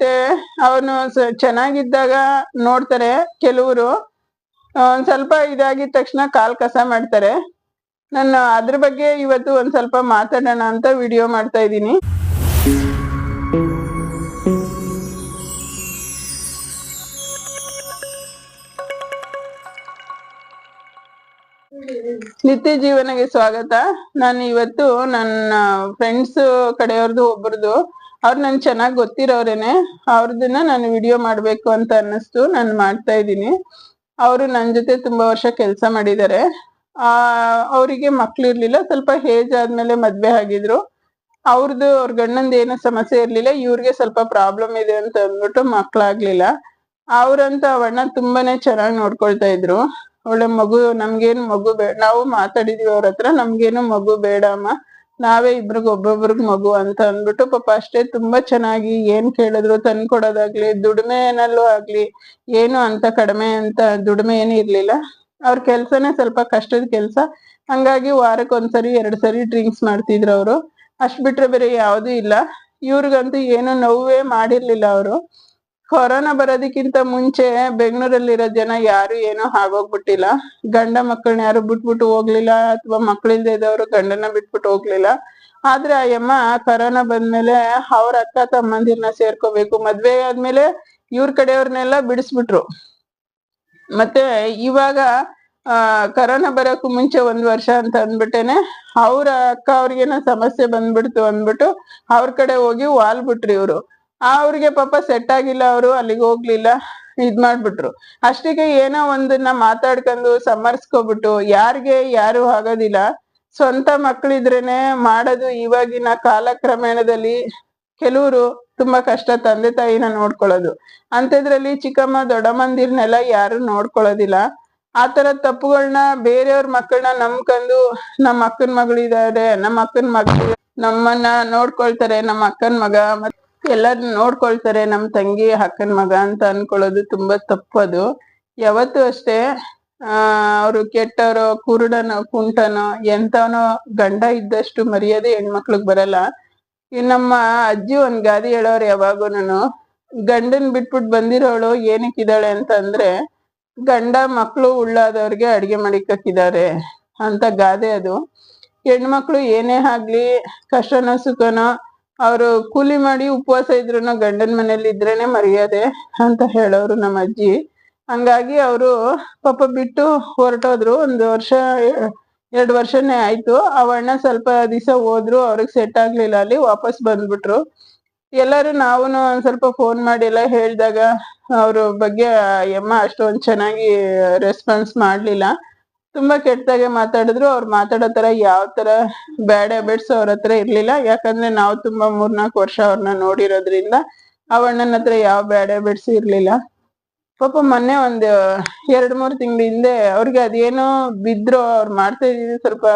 ಮತ್ತೆ ಅವನು ಚೆನ್ನಾಗಿದ್ದಾಗ ನೋಡ್ತಾರೆ ಕೆಲವರು. ಒಂದ್ ಸ್ವಲ್ಪ ಇದಾಗಿದ ತಕ್ಷಣ ಕಾಲ್ ಕಸ ಮಾಡ್ತಾರೆ. ನಾನು ಅದ್ರ ಬಗ್ಗೆ ಇವತ್ತು ಒಂದ್ ಸ್ವಲ್ಪ ಮಾತಾಡೋಣ ಅಂತ ವಿಡಿಯೋ ಮಾಡ್ತಾ ಇದ್ದೀನಿ. ನಿತ್ಯ ಜೀವನಗೆ ಸ್ವಾಗತ. ನಾನು ಇವತ್ತು ನನ್ನ ಫ್ರೆಂಡ್ಸ್ ಕಡೆಯವ್ರದ್ದು ಒಬ್ರದ್ದು ಅವ್ರು ನನ್ ಚೆನ್ನಾಗ್ ಗೊತ್ತಿರೋರೇನೆ. ಅವ್ರದನ್ನ ನಾನು ವಿಡಿಯೋ ಮಾಡ್ಬೇಕು ಅಂತ ಅನ್ನಿಸ್ತು. ನಾನು ಮಾಡ್ತಾ ಇದ್ದೀನಿ. ಅವರು ನನ್ ಜೊತೆ ತುಂಬಾ ವರ್ಷ ಕೆಲಸ ಮಾಡಿದ್ದಾರೆ ಆ, ಅವರಿಗೆ ಮಕ್ಳು ಇರ್ಲಿಲ್ಲ. ಸ್ವಲ್ಪ ಏಜ್ ಆದ್ಮೇಲೆ ಮದ್ವೆ ಆಗಿದ್ರು. ಅವ್ರದ್ದು ಅವ್ರ ಗಂಡಂದ್ ಏನು ಸಮಸ್ಯೆ ಇರ್ಲಿಲ್ಲ. ಇವ್ರಿಗೆ ಸ್ವಲ್ಪ ಪ್ರಾಬ್ಲಮ್ ಇದೆ ಅಂತ ಅಂದ್ಬಿಟ್ಟು ಮಕ್ಳಾಗ್ಲಿಲ್ಲ. ಅವ್ರಂತ ಅವಣ್ಣ ತುಂಬಾನೇ ಚೆನ್ನಾಗಿ ನೋಡ್ಕೊಳ್ತಾ ಇದ್ರು. ಒಳ್ಳೆ ಮಗು, ನಮ್ಗೇನು ಮಗು ಬೇಡ ನಾವು ಮಾತಾಡಿದೀವಿ ಅವ್ರ ಹತ್ರ. ನಮ್ಗೇನು ಮಗು ಬೇಡ ಅಮ್ಮ ನಾವೇ ಇಬ್ರಿಗ್ ಒಬ್ಬೊಬ್ರಿಗ್ ಮಗು ಅಂತ ಅಂದ್ಬಿಟ್ಟು ಪಾಪ ಅಷ್ಟೇ ತುಂಬಾ ಚೆನ್ನಾಗಿ ಏನ್ ಕೇಳಿದ್ರು ತಂದ್ಕೊಡೋದಾಗ್ಲಿ ದುಡಿಮೆನಲ್ಲೂ ಆಗ್ಲಿ, ಏನು ಅಂತ ಕಡಿಮೆ ಅಂತ ದುಡಿಮೆ ಏನು ಇರ್ಲಿಲ್ಲ. ಅವ್ರ ಕೆಲ್ಸನೇ ಸ್ವಲ್ಪ ಕಷ್ಟದ ಕೆಲ್ಸ. ಹಂಗಾಗಿ ವಾರಕ್ಕೆ ಒಂದ್ಸರಿ ಎರಡ್ ಸರಿ ಡ್ರಿಂಕ್ಸ್ ಮಾಡ್ತಿದ್ರು ಅವರು. ಅಷ್ಟ್ ಬಿಟ್ರೆ ಬೇರೆ ಯಾವ್ದು ಇಲ್ಲ. ಇವ್ರಿಗಂತೂ ಏನು ನೋವೇ ಮಾಡಿರ್ಲಿಲ್ಲ ಅವರು. ಕೊರೋನಾ ಬರೋದಕ್ಕಿಂತ ಮುಂಚೆ ಬೆಂಗಳೂರಲ್ಲಿರೋ ಜನ ಯಾರು ಏನೋ ಆಗೋಗ್ಬಿಟ್ಟಿಲ್ಲ. ಗಂಡ ಮಕ್ಕಳನ್ನ ಯಾರು ಬಿಟ್ಬಿಟ್ಟು ಹೋಗ್ಲಿಲ್ಲ ಅಥವಾ ಮಕ್ಕಳಿಲ್ದೇ ಇದ್ದವರು ಗಂಡನ ಬಿಟ್ಬಿಟ್ಟು ಹೋಗ್ಲಿಲ್ಲ. ಆದ್ರೆ ಆ ಯಮ್ಮ ಕೊರೋನಾ ಬಂದ್ಮೇಲೆ ಅವ್ರ ಅಕ್ಕ ತಮ್ಮಂದಿರ್ನ ಸೇರ್ಕೋಬೇಕು. ಮದ್ವೆ ಆದ್ಮೇಲೆ ಇವ್ರ ಕಡೆಯವ್ರನ್ನೆಲ್ಲ ಬಿಡಿಸ್ಬಿಟ್ರು. ಮತ್ತೆ ಇವಾಗ, ಆ, ಕರೋನಾ ಬರೋಕ್ಕೂ ಮುಂಚೆ ಒಂದ್ ವರ್ಷ ಅಂತ ಅಂದ್ಬಿಟ್ಟೇನೆ ಅವ್ರ ಅಕ್ಕ ಅವ್ರಿಗೇನೋ ಸಮಸ್ಯೆ ಬಂದ್ಬಿಡ್ತು ಅಂದ್ಬಿಟ್ಟು ಅವ್ರ ಕಡೆ ಹೋಗಿ ವಾಲ್ ಬಿಟ್ರಿ ಇವ್ರು. ಅವ್ರಿಗೆ ಪಾಪ ಸೆಟ್ ಆಗಿಲ್ಲ ಅವರು, ಅಲ್ಲಿಗೆ ಹೋಗ್ಲಿಲ್ಲ. ಇದ್ ಮಾಡ್ಬಿಟ್ರು. ಅಷ್ಟಿಗೆ ಏನೋ ಒಂದನ್ನ ಮಾತಾಡ್ಕೊಂಡು ಸಮರ್ಸ್ಕೊಬಿಟ್ಟು ಯಾರಿಗೆ ಯಾರು ಆಗೋದಿಲ್ಲ. ಸ್ವಂತ ಮಕ್ಳಿದ್ರೇನೆ ಮಾಡೋದು ಇವಾಗಿನ ಕಾಲಕ್ರಮೇಣದಲ್ಲಿ ಕೆಲವರು ತುಂಬಾ ಕಷ್ಟ ತಂದೆ ತಾಯಿನ ನೋಡ್ಕೊಳ್ಳೋದು. ಅಂತದ್ರಲ್ಲಿ ಚಿಕ್ಕಮ್ಮ ದೊಡ್ಡಮ್ಮಂದಿರ್ನೆಲ್ಲ ಯಾರು ನೋಡ್ಕೊಳ್ಳೋದಿಲ್ಲ. ಆ ತರ ತಪ್ಪುಗಳನ್ನ ಬೇರೆಯವ್ರ ಮಕ್ಕಳನ್ನ ನಂಬ್ಕೊಂಡು ನಮ್ಮ ಅಕ್ಕನ ಮಗಳಿದ್ದಾರೆ ನಮ್ಮ ಅಕ್ಕನ ಮಗಳು ನಮ್ಮನ್ನ ನೋಡ್ಕೊಳ್ತಾರೆ ನಮ್ಮ ಅಕ್ಕನ ಮಗ ಮತ್ ಎಲ್ಲಾರ್ನ ನೋಡ್ಕೊಳ್ತಾರೆ, ನಮ್ ತಂಗಿ, ಅಕ್ಕನ ಮಗ ಅಂತ ಅನ್ಕೊಳ್ಳೋದು ತುಂಬಾ ತಪ್ಪದು ಯಾವತ್ತು ಅಷ್ಟೇ, ಆ, ಅವ್ರು ಕೆಟ್ಟವರೋ, ಕುರುಡನೋ, ಕುಂಟನೋ ಎಂತವನೋ ಗಂಡ ಇದ್ದಷ್ಟು ಮರ್ಯಾದೆ ಹೆಣ್ಮಕ್ಳಿಗ್ ಬರಲ್ಲ. ಈ ನಮ್ಮ ಅಜ್ಜಿ ಒಂದ್ ಗಾದಿ ಹೇಳೋರು ಯಾವಾಗೂನು ಗಂಡನ್ ಬಿಟ್ಬಿಟ್ ಬಂದಿರೋಳು ಏನಕ್ಕಿದ್ದಾಳೆ ಅಂತ ಅಂದ್ರೆ ಗಂಡ ಮಕ್ಳು ಉಳ್ಳಾದವ್ರಿಗೆ ಅಡ್ಗೆ ಮಾಡಿಕ್ಕಿದ್ದಾರೆ ಅಂತ ಗಾದೆ ಅದು. ಹೆಣ್ಮಕ್ಳು ಏನೇ ಆಗ್ಲಿ, ಕಷ್ಟನೋ ಸುಖನೋ ಅವ್ರು ಕೂಲಿ ಮಾಡಿ ಉಪವಾಸ ಇದ್ರುನು ಗಂಡನ ಮನೇಲಿ ಇದ್ರೇನೆ ಮರ್ಯಾದೆ ಅಂತ ಹೇಳೋರು ನಮ್ಮ ಅಜ್ಜಿ. ಹಂಗಾಗಿ ಅವರು ಪಾಪ ಬಿಟ್ಟು ಹೊರಟೋದ್ರು. ಒಂದು ವರ್ಷ, ಎರಡು ವರ್ಷನೇ ಆಯ್ತು. ಅವಣ್ಣ ಸ್ವಲ್ಪ ದಿವಸ ಹೋದ್ರು, ಅವ್ರಿಗೆ ಸೆಟ್ ಆಗ್ಲಿಲ್ಲ. ಅಲ್ಲಿ ವಾಪಸ್ ಬಂದ್ಬಿಟ್ರು. ಎಲ್ಲರೂ ನಾವು ಒಂದ್ ಸ್ವಲ್ಪ ಫೋನ್ ಮಾಡಿ ಎಲ್ಲ ಹೇಳಿದಾಗ ಅವ್ರ ಬಗ್ಗೆ ಯಮ್ಮ ಅಷ್ಟೊಂದ್ ಚೆನ್ನಾಗಿ ರೆಸ್ಪಾನ್ಸ್ ಮಾಡ್ಲಿಲ್ಲ. ತುಂಬಾ ಕೆಟ್ಟದಾಗೆ ಮಾತಾಡಿದ್ರು. ಅವ್ರು ಮಾತಾಡೋ ತರ ಯಾವ ತರ ಬ್ಯಾಡ್ ಹ್ಯಾಬಿಟ್ಸ್ ಅವ್ರ ಹತ್ರ ಇರ್ಲಿಲ್ಲ. ಯಾಕಂದ್ರೆ ನಾವು ತುಂಬಾ ಮೂರ್ನಾಲ್ಕು ವರ್ಷ ಅವ್ರನ್ನ ನೋಡಿರೋದ್ರಿಂದ ಅವಣ್ಣನ ಹತ್ರ ಯಾವ ಬ್ಯಾಡ್ ಹ್ಯಾಬಿಟ್ಸ್ ಇರ್ಲಿಲ್ಲ. ಪಾಪ ಮೊನ್ನೆ ಒಂದ್, ಎರಡ್, ಮೂರ್ ತಿಂಗಳ ಹಿಂದೆ ಅವ್ರಿಗೆ ಅದೇನೋ ಬಿದ್ರೋ ಅವ್ರು ಮಾಡ್ತಾ ಇದ್ದಿದ್ದು ಸ್ವಲ್ಪ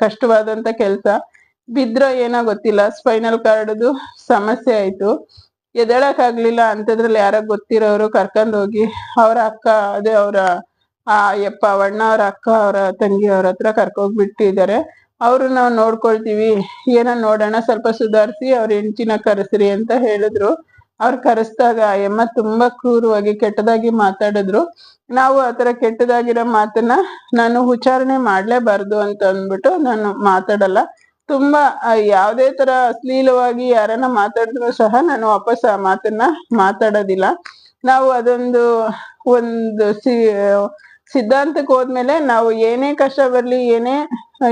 ಕಷ್ಟವಾದಂತ ಕೆಲ್ಸ. ಬಿದ್ರೋ ಏನೋ ಗೊತ್ತಿಲ್ಲ. ಸ್ಪೈನಲ್ ಕಾರ್ಡ್ದು ಸಮಸ್ಯೆ ಆಯ್ತು. ಎದಳಕ್ ಆಗ್ಲಿಲ್ಲ. ಅಂತದ್ರಲ್ಲಿ ಯಾರೋ ಗೊತ್ತಿರೋರು ಕರ್ಕೊಂಡ್ ಹೋಗಿ ಅವ್ರ ಅಕ್ಕ, ಅದೇ ಅವ್ರ ಆ, ಯಪ್ಪ, ಅಣ್ಣ ಅವ್ರ ಅಕ್ಕ ಅವ್ರ ತಂಗಿ ಅವ್ರ ಹತ್ರ ಕರ್ಕೋಗ್ಬಿಟ್ಟಿದ್ದಾರೆ ಅವ್ರು ನಾವು ನೋಡ್ಕೊಳ್ತೀವಿ. ಏನೋ ನೋಡೋಣ, ಸ್ವಲ್ಪ ಸುಧಾರಿಸಿ, ಅವ್ರ ಹೆಂಚಿನ ಕರೆಸ್ರಿ ಅಂತ ಹೇಳಿದ್ರು. ಅವ್ರು ಕರೆಸ್ದಾಗ ಯಮ್ಮ ತುಂಬಾ ಕ್ರೂರವಾಗಿ ಕೆಟ್ಟದಾಗಿ ಮಾತಾಡಿದ್ರು. ನಾವು ಆತರ ಕೆಟ್ಟದಾಗಿರೋ ಮಾತನ್ನ ನಾನು ಉಚ್ಚಾರಣೆ ಮಾಡ್ಲೇಬಾರ್ದು ಅಂತ ಅಂದ್ಬಿಟ್ಟು ನಾನು ಮಾತಾಡಲ್ಲ. ತುಂಬಾ ಯಾವ್ದೇ ತರ ಅಶ್ಲೀಲವಾಗಿ ಯಾರನ್ನ ಮಾತಾಡಿದ್ರು ಸಹ ನಾನು ವಾಪಸ್ ಆ ಮಾತನ್ನ ಮಾತಾಡೋದಿಲ್ಲ. ನಾವು ಅದೊಂದು, ಒಂದು ಸಿ ಸಿದ್ಧಾಂತಕ್ಕೆ ಹೋದ್ಮೇಲೆ ನಾವು ಏನೇ ಕಷ್ಟ ಬರ್ಲಿ, ಏನೇ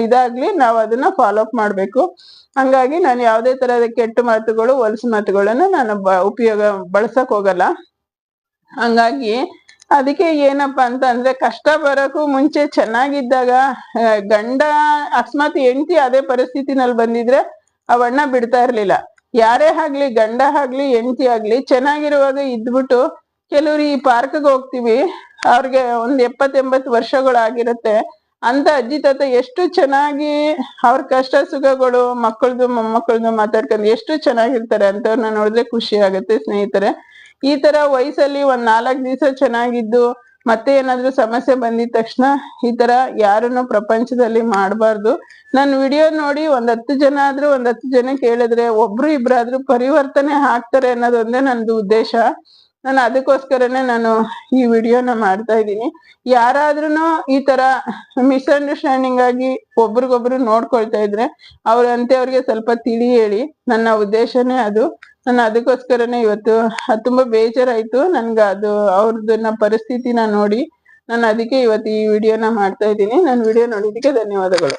ಇದಾಗ್ಲಿ ನಾವು ಅದನ್ನ ಫಾಲೋ ಅಪ್ ಮಾಡ್ಬೇಕು. ಹಂಗಾಗಿ ನಾನು ಯಾವುದೇ ತರಹದ ಕೆಟ್ಟ ಮಾತುಗಳು, ಹೊಲಸು ಮಾತುಗಳನ್ನ ನಾನು ಉಪಯೋಗ ಬಳಸಕ್ ಹೋಗಲ್ಲ. ಹಂಗಾಗಿ ಅದಕ್ಕೆ ಏನಪ್ಪಾ ಅಂತ ಅಂದ್ರೆ ಕಷ್ಟ ಬರೋಕ್ಕೂ ಮುಂಚೆ ಚೆನ್ನಾಗಿದ್ದಾಗ ಗಂಡ ಅಕಸ್ಮಾತ್ ಹೆಂಡತಿ ಅದೇ ಪರಿಸ್ಥಿತಿನಲ್ಲಿ ಬಂದಿದ್ರೆ ಅವಣ್ಣ ಬಿಡ್ತಾ ಇರ್ಲಿಲ್ಲ. ಯಾರೇ ಆಗ್ಲಿ, ಗಂಡ ಆಗ್ಲಿ, ಹೆಂಡತಿ ಆಗ್ಲಿ, ಚೆನ್ನಾಗಿರುವಾಗ ಇದ್ಬಿಟ್ಟು ಕೆಲವ್ರು ಈ ಪಾರ್ಕ್ಗೆ ಹೋಗ್ತೀವಿ. ಅವ್ರಿಗೆ ಒಂದ್ ಎಪ್ಪತ್ತೆಂಬತ್ತು ವರ್ಷಗಳಾಗಿರುತ್ತೆ. ಅಂತ ಅಜ್ಜಿ ತಾತ ಎಷ್ಟು ಚೆನ್ನಾಗಿ ಅವ್ರ ಕಷ್ಟ ಸುಖಗಳು ಮಕ್ಕಳದು ಮೊಮ್ಮಕ್ಕಳದು ಮಾತಾಡ್ಕೊಂಡು ಎಷ್ಟು ಚೆನ್ನಾಗಿರ್ತಾರೆ ಅಂತವ್ರನ್ನ ನೋಡಿದ್ರೆ ಖುಷಿ ಆಗುತ್ತೆ ಸ್ನೇಹಿತರೆ. ಈ ತರ ವಯಸ್ಸಲ್ಲಿ ಒಂದ್ ನಾಲ್ಕ್ ದಿವಸ ಚೆನ್ನಾಗಿದ್ದು ಮತ್ತೆ ಏನಾದ್ರೂ ಸಮಸ್ಯೆ ಬಂದಿದ ತಕ್ಷಣ ಈ ತರ ಯಾರನ್ನು ಪ್ರಪಂಚದಲ್ಲಿ ಮಾಡಬಾರ್ದು. ನಾನು ವಿಡಿಯೋ ನೋಡಿ ಒಂದ್ ಹತ್ತು ಜನ ಆದ್ರೂ ಒಂದ್ ಹತ್ತು ಜನ ಕೇಳಿದ್ರೆ ಒಬ್ರು ಇಬ್ರಾದ್ರೂ ಪರಿವರ್ತನೆ ಹಾಕ್ತಾರೆ ಅನ್ನೋದೊಂದೇ ನಂದು ಉದ್ದೇಶ. ನಾನು ಅದಕ್ಕೋಸ್ಕರನೇ ನಾನು ಈ ವಿಡಿಯೋನ ಮಾಡ್ತಾ ಇದ್ದೀನಿ. ಯಾರಾದ್ರೂ ಈ ತರ ಮಿಸ್ಅಂಡರ್ಸ್ಟ್ಯಾಂಡಿಂಗ್ ಆಗಿ ಒಬ್ರಿಗೊಬ್ರು ನೋಡ್ಕೊಳ್ತಾ ಇದ್ರೆ ಅವ್ರಂತೆ ಅವ್ರಿಗೆ ಸ್ವಲ್ಪ ತಿಳಿ ಹೇಳಿ. ನನ್ನ ಉದ್ದೇಶನೇ ಅದು. ನಾನು ಅದಕ್ಕೋಸ್ಕರನೇ ಇವತ್ತು ಅದು ತುಂಬಾ ಬೇಜಾರಾಯ್ತು. ನನ್ಗೆ ಅದು ಅವ್ರದನ್ನ ಪರಿಸ್ಥಿತಿನ ನೋಡಿ ನಾನು ಅದಕ್ಕೆ ಇವತ್ತು ಈ ವಿಡಿಯೋನ ಮಾಡ್ತಾ ಇದ್ದೀನಿ. ನನ್ನ ವಿಡಿಯೋ ನೋಡಿದ್ದಕ್ಕೆ ಧನ್ಯವಾದಗಳು.